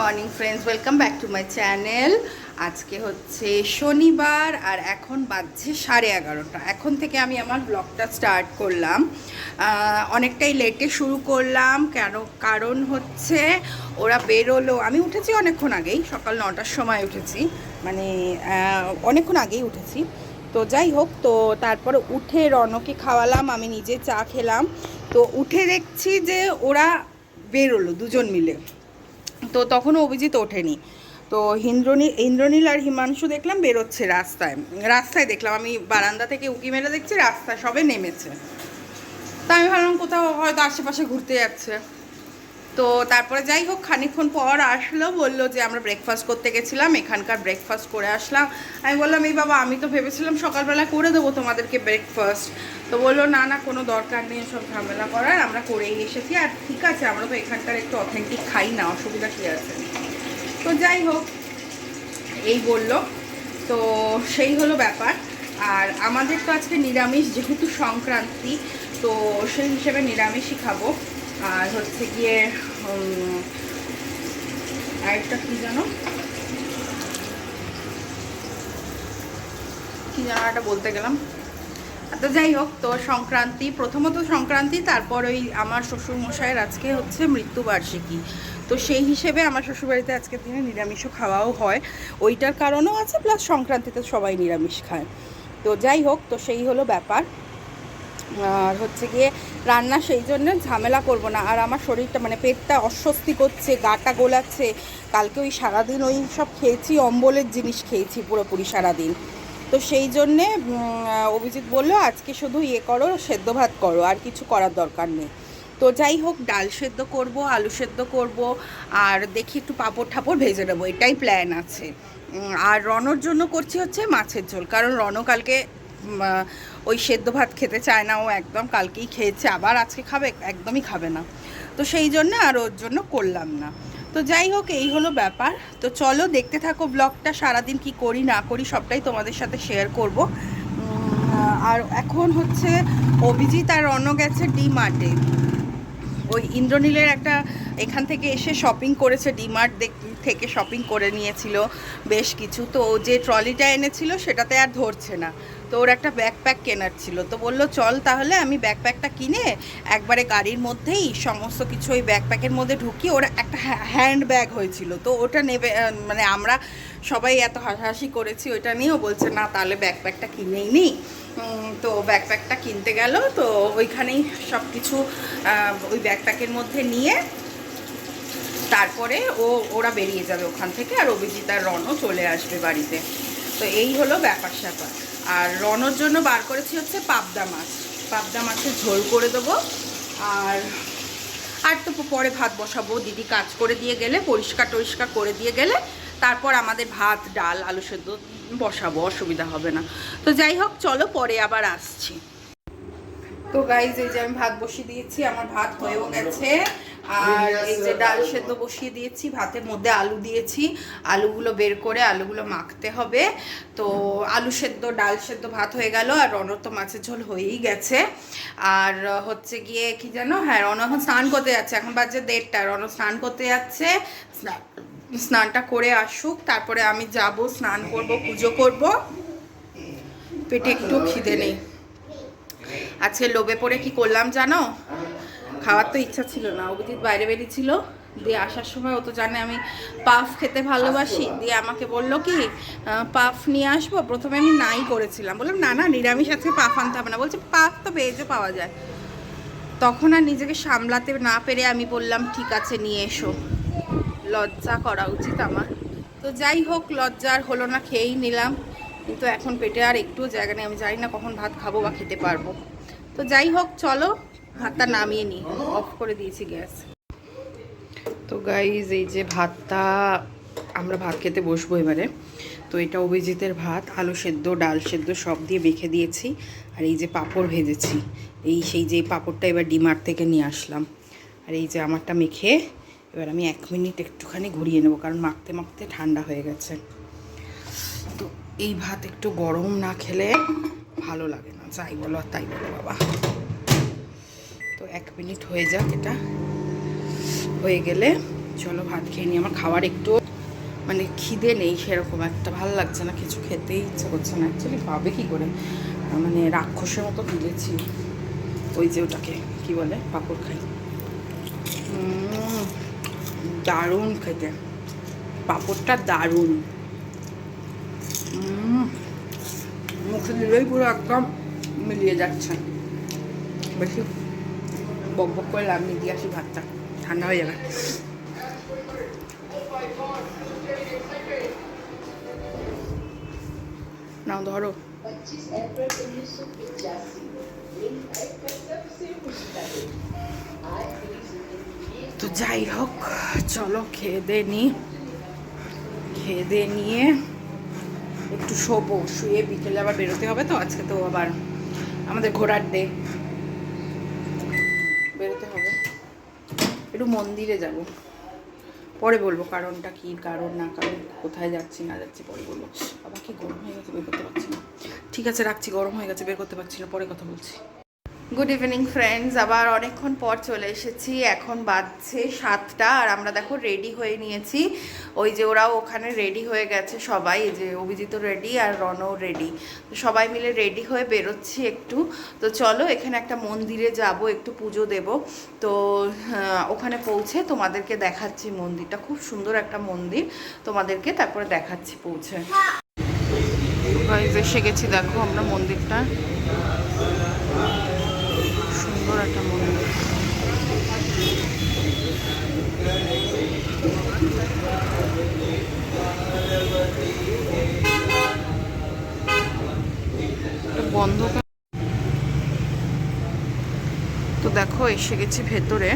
Morning friends welcome back to my channel আজকে হচ্ছে শনিবার আর এখন বাজছে সাড়ে এগারোটা। এখন থেকে আমি আমার ব্লগটা স্টার্ট করলাম। অনেকটাই লেটে শুরু করলাম, কেন, কারণ হচ্ছে ওরা বেরোলো। আমি উঠেছি অনেকক্ষণ আগেই, সকাল নটার সময় উঠেছি। মানে অনেকক্ষণ আগেই উঠেছি। তো যাই হোক, তো তারপরে উঠে রনকে খাওয়ালাম, আমি নিজে চা খেলাম। তো উঠে দেখছি যে ওরা বেরোলো, দুজন মিলে। তো তখনও অভিজিৎ ওঠেনি। তো ইন্দ্রনী ইন্দ্রনীল আর হিমাংশু দেখলাম বেরোচ্ছে রাস্তায়। রাস্তায় দেখলাম, আমি বারান্দা থেকে উঁকি মেরে দেখছি রাস্তায় সবে নেমেছে। তা আমি ভাবলাম কোথাও হয়তো আশেপাশে ঘুরতে যাচ্ছে। তো তারপরে যাই হোক খানিকক্ষণ পর আসলো, বলল যে আমরা ব্রেকফাস্ট করতে গেছিলাম, এখানকার ব্রেকফাস্ট করে আসলাম। আমি বললাম, এই বাবা, আমি তো ভেবেছিলাম সকালবেলা করে দেবো তোমাদেরকে ব্রেকফাস্ট তো বলল, না না, কোনো দরকার নেই সব ঝামেলা করার, আমরা করেই এসেছি। আর ঠিক আছে, আমরা তো এখানকার একটু অথেন্টিক খাই না, অসুবিধা কী আছে? তো যাই হোক, এই বলল। তো সেই হলো ব্যাপার। আর আমাদের তো আজকে নিরামিষ, যেহেতু সংক্রান্তি, তো সেই হিসেবে নিরামিষই খাব। আর হচ্ছে গিয়ে আরেকটা কী জানো? কী যেন একটা বলতে গেলাম? তো যাই হোক, তো সংক্রান্তি, প্রথমত সংক্রান্তি, তারপর ওই আমার শ্বশুর মশাইয়ের আজকে হচ্ছে মৃত্যুবার্ষিকী। তো সেই হিসেবে আমার শ্বশুরবাড়িতে আজকের দিনে নিরামিষও খাওয়াও হয়। ওইটার কারণও আছে, প্লাস সংক্রান্তিতে সবাই নিরামিষ খায়। তো যাই হোক, তো সেই হলো ব্যাপার। আর হচ্ছে গিয়ে রান্না সেই জন্য ঝামেলা করব না। আর আমার শরীরটা মানে পেটটা অস্বস্তি করছে, গাটা গোলাচ্ছে। কালকে ওই সারাদিন ওই সব খেয়েছি, অম্বলের জিনিস খেয়েছি পুরোপুরি সারাদিন। তো সেই জন্যে অভিজিৎ বলল, আজকে শুধু ইয়ে করো, সেদ্ধ ভাত করো, আর কিছু করার দরকার নেই। তো যাই হোক, ডাল সেদ্ধ করব, আলু সেদ্ধ করব, আর দেখি একটু পাঁপড় ঠাপড় ভেজে নেব, এটাই প্ল্যান আছে। আর রনর জন্য করছি হচ্ছে মাছের ঝোল, কারণ রন কালকে ওই সেদ্ধ ভাত খেতে চায় না, ও একদম কালকেই খেয়েছে, আবার আজকে খাবে, একদমই খাবে না। তো সেই জন্য আর ওর জন্য করলাম না। তো যাই হোক, এই হলো ব্যাপার। তো চলো, দেখতে থাকো ব্লগটা সারাদিন কি করি, না করি, সবটাই তোমাদের সাথে শেয়ার করব। আর এখন হচ্ছে অভিজিৎ আর রণ গেছে ডি মার্টে ওই ইন্দ্রনীলের একটা, এখান থেকে এসে শপিং করেছে ডিমার্ট থেকে শপিং করে নিয়েছিল বেশ কিছু। তো যে ট্রলিটা এনেছিল সেটাতে আর ধরছে না। তো ওর একটা ব্যাকপ্যাক কেনার ছিল। তো বলল, চল তাহলে আমি ব্যাকপ্যাকটা কিনে একবারে গাড়ির মধ্যেই সমস্ত কিছু ওই ব্যাকপ্যাকের মধ্যে ঢুকিয়ে ওর একটা হ্যান্ড ব্যাগ হয়েছিল। তো ওটা নেবে মানে আমরা সবাই এত হাসাহাসি করেছি ওইটা নিয়েও বলছে, না, তাহলে ব্যাকপ্যাকটা কিনেই নিই তো ব্যাকপ্যাকটা কিনতে গেল। তো ওইখানেই সব কিছু ওই ব্যাকপ্যাকের মধ্যে নিয়ে তারপরে ও, ওরা বেরিয়ে যাবে ওখান থেকে আর অভিজিৎ আর রনও চলে আসবে বাড়িতে। তো এই হলো ব্যাপার স্যাপার। আর রনর জন্য বার করেছি হচ্ছে পাবদা মাছ। পাবদা মাছের ঝোল করে দেবো। আর আর তো পরে ভাত বসাবো। দিদি কাজ করে দিয়ে গেলে, পরিষ্কার টরিষ্কার করে দিয়ে গেলে, তারপর আমাদের ভাত, ডাল, আলু সেদ্ধ বসাবো, অসুবিধা হবে না। তো যাই হোক, চলো পরে আবার আসছি। তো গাইজ এই যে আমি ভাত বসিয়ে দিয়েছি আমার ভাত হয়েও গেছে। আর এই যে ডাল সেদ্ধ বসিয়ে দিয়েছি ভাতের মধ্যে আলু দিয়েছি। আলুগুলো বের করে আলুগুলো মাখতে হবে। তো আলু সেদ্ধ ডাল সেদ্ধ ভাত হয়ে গেল আর রনর তো মাছের ঝোল হয়েই গেছে। আর হচ্ছে গিয়ে কি জানো? হ্যাঁ রন এখন স্নান করতে যাচ্ছে। এখন বাজে দেড়টা। রন স্নান করতে যাচ্ছে। স্নান- স্নানটা করে আসুক। তারপরে আমি যাব স্নান করব পুজো করব। পেটে একটু খিদে নেই। আজকে লোভে পড়ে কি করলাম জানো? খাওয়ার তো ইচ্ছা ছিল না। অভিজিৎ বাইরে বেরিয়েছিল। দিয়ে আসার সময় ও তো জানে আমি পাফ খেতে ভালোবাসি। দিয়ে আমাকে বলল কি পাফ নিয়ে আসব। প্রথমে আমি নাই করেছিলাম। বললাম, না না, নিরামিষ আজকে পাফ আনতে হবে না। বলছে, পাফ তো ভেজও পাওয়া যায়। তখন আর নিজেকে সামলাতে না পেরে আমি বললাম, ঠিক আছে, নিয়ে এসো। লজ্জা করা উচিত আমার। তো যাই হোক, লজ্জা আর হলো না, খেয়েই নিলাম। কিন্তু এখন পেটে আর একটু জায়গা নেই। আমি জানি না কখন ভাত খাব বা খেতে পারব। তো যাই হোক, চলো, ভাতটা নামিয়ে নিই। অফ করে দিয়েছি গ্যাস। তো গাইজ এই যে ভাতটা আমরা ভাত খেতে বসবো এবারে। তো এটা অভিজিতের ভাত, আলু সেদ্ধ, ডাল সেদ্ধ সব দিয়ে মেখে দিয়েছি। আর এই যে পাঁপড় ভেজেছি। এই সেই যে পাঁপড়টা এবার ডিমার্ট থেকে নিয়ে আসলাম। আর এই যে আমারটা মেখে এবার আমি এক মিনিট একটুখানি ঘুরিয়ে নেব, কারণ মাখতে মাখতে ঠান্ডা হয়ে গেছে। তো এই ভাত একটু গরম না খেলে ভালো লাগে না। যাই বলো তাই বলো বাবা। তো এক মিনিট হয়ে যাক এটা। হয়ে গেলে চলো ভাত খেয়ে নিই। আমার খাওয়ার একটু মানে খিদে নেই সেরকম একটা। ভালো লাগছে না, কিছু খেতেই ইচ্ছে করছে না। অ্যাকচুয়ালি পাবে কী করে? মানে রাক্ষসের মতো গিলেছি ওই যে ওটাকে, কি বলে? পাঁপড় খাই। দারুণ খেতে। পাঁপড়টা দারুণ। দিলেই পুরো একদম মিলিয়ে যাচ্ছে। বেশি বক বক করে লাভ নিয়ে আসি ভাতটা। ঠান্ডা হয়ে যাবে। নাও ধরো। তো যাই হোক, চলো খেয়ে দে নি। খেয়ে দে নিয়ে একটু শোবো, শুয়ে বিকেলে আবার বেরোতে হবে তো, আজকে তো আবার আমাদের ঘোরার ডে বেরোতে হবে। একটু মন্দিরে যাব। পরে বলব কারণটা কি, কারণ না কারণ, কোথায় যাচ্ছি, না যাচ্ছি, পরে বলব। আবার কি গরম হয়ে গেছে, বের করতে পারছি না। ঠিক আছে, রাখছি, গরম হয়ে গেছে, বের করতে পারছি না, পরে কথা বলছি। গুড ইভিনিং ফ্রেন্ডস আবার অনেকক্ষণ পর চলে এসেছি। এখন বাজছে সাতটা আর আমরা দেখো রেডি হয়ে নিয়েছি। ওই যে ওরাও ওখানে রেডি হয়ে গেছে সবাই। যে অভিজিৎ রেডি আর রনও রেডি তো সবাই মিলে রেডি হয়ে বেরোচ্ছি একটু। তো চলো এখানে একটা মন্দিরে যাব একটু পুজো দেব। তো ওখানে পৌঁছে তোমাদেরকে দেখাচ্ছি মন্দিরটা। খুব সুন্দর একটা মন্দির। তোমাদেরকে তারপরে দেখাচ্ছি পৌঁছে। এসে গেছি দেখো আমরা মন্দিরটা। একটা মনে বন্ধ তো দেখো এসে গেছি ভেতরে।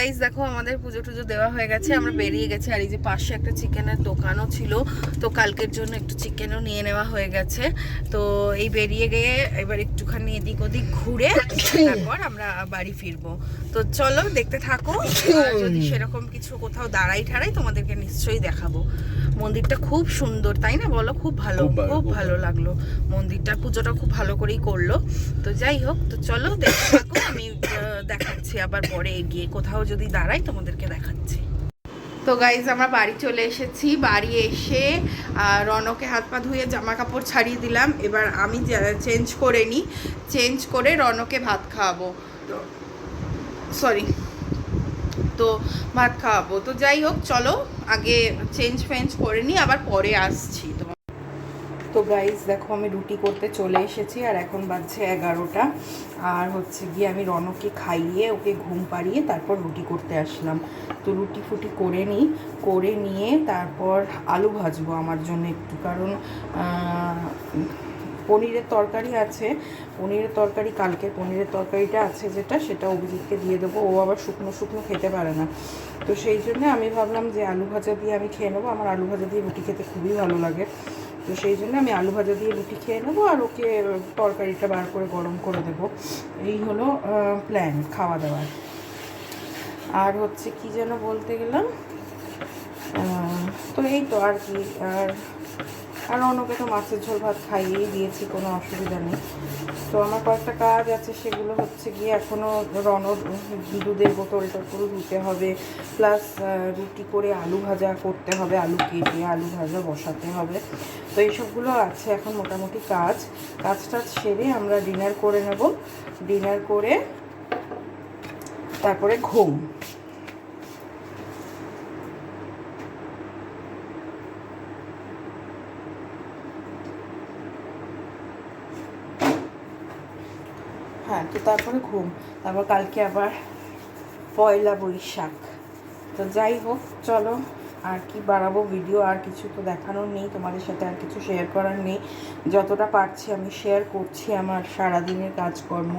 গাইজ দেখো আমাদের পুজো টুজো দেওয়া হয়ে গেছে আমরা বেরিয়ে গেছি। আর এই যে পাশে একটা চিকেনের দোকানও ছিল তো কালকের জন্য একটু চিকেনও নিয়ে নেওয়া হয়ে গেছে। তো এই বেরিয়ে গিয়ে এবার একটুখানি এদিক ওদিক ঘুরে তারপর আমরা বাড়ি ফিরবো। তো চলো দেখতে থাকো যদি সেরকম কিছু কোথাও দাঁড়াই ঠাড়াই তোমাদেরকে নিশ্চয়ই দেখাবো। মন্দিরটা খুব সুন্দর তাই না বলো? খুব ভালো খুব ভালো, লাগল। মন্দিরটার পুজোটা খুব ভালো করেই করল। তো যাই হোক তো চলো দেখতে থাকো আমি দেখাচ্ছি আবার পরে গিয়ে কোথাও যদি দাঁড়াই তোমাদেরকে দেখাচ্ছি। তো গাইজ আমরা বাড়ি চলে এসেছি। বাড়ি এসে রনকে হাত পা ধুয়ে জামা কাপড় ছাড়িয়ে দিলাম। এবার আমি চেঞ্জ করে নিই চেঞ্জ করে রনকে ভাত খাওয়াবো। সরি তো, ভাত খাওয়াবো। তো যাই হোক, চলো, আগে চেঞ্জ ফেঞ্জ করে নিই আবার পরে আসছি। তো গাইজ দেখো আমি রুটি করতে চলে এসেছি আর এখন বাজছে এগারোটা। আর হচ্ছে গিয়ে আমি রনকে খাইয়ে ওকে ঘুম পাড়িয়ে তারপর রুটি করতে আসলাম। তো রুটি ফুটি করে নিই, করে নিয়ে তারপর আলু ভাজবো আমার জন্য একটু। কারণ পনিরের তরকারি আছে। পনিরের তরকারি, কালকে পনিরের তরকারিটা আছে যেটা, সেটা অভিজিৎকে দিয়ে দেবো। ও আবার শুকনো শুকনো খেতে পারে না। তো সেই জন্য আমি ভাবলাম যে আলু ভাজা দিয়ে আমি খেয়ে নেব। আমার আলু ভাজা দিয়ে রুটি খেতে খুবই ভালো লাগে। তো সেই জন্য আমি আলু ভাজা দিয়ে লুটি খেয়ে নেব আর ওকে তরকারিটা বার করে গরম করে দেবো। এই হলো প্ল্যান খাওয়া দাওয়ার। আর হচ্ছে কি যেন বলতে গেলাম? তো এই তো আর কি, আর আর অন্যকে তো মাছের ঝোল ভাত খাইয়েই দিয়েছি, কোনো অসুবিধা নেই। তো আমার কয়েকটা কাজ আছে, সেগুলো হচ্ছে গিয়ে এখনও রনর দুধের বোতল টোতল ধুতে হবে, প্লাস রুটি করে আলু ভাজা করতে হবে, আলু কেটে আলু ভাজা বসাতে হবে। তো এইসবগুলো আছে এখন মোটামুটি কাজ। কাজ টাজ সেরে আমরা ডিনার করে নেব। ডিনার করে তারপরে ঘুম। হ্যাঁ তো তারপরে ঘুম। তারপর কালকে আবার পয়লা বৈশাখ। তো যাই হোক, চলো, আর কি বাড়াবো ভিডিও আর কিছু তো দেখানোর নেই, তোমাদের সাথে আর কিছু শেয়ার করার নেই। যতটা পারছি আমি শেয়ার করছি আমার সারাদিনের কাজকর্ম,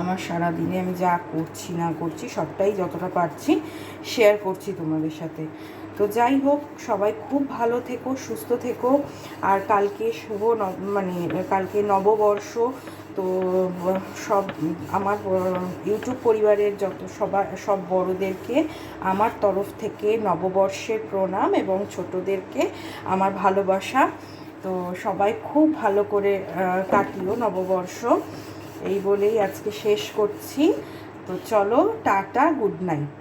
আমার সারাদিনে আমি যা করছি, না করছি, সবটাই যতটা পারছি শেয়ার করছি তোমাদের সাথে। তো যাই হোক, সবাই খুব ভালো থেকো, সুস্থ থেকো। আর কালকে শুভ মানে কালকে নববর্ষ তো, সব আমার ইউটিউব পরিবারের যত সবার সব বড়োদেরকে আমার তরফ থেকে নববর্ষের প্রণাম এবং ছোটদেরকে আমার ভালোবাসা। তো সবাই খুব ভালো করে কাটিও নববর্ষ। এই বলেই আজকে শেষ করছি। তো চলো, টাটা, গুড নাইট।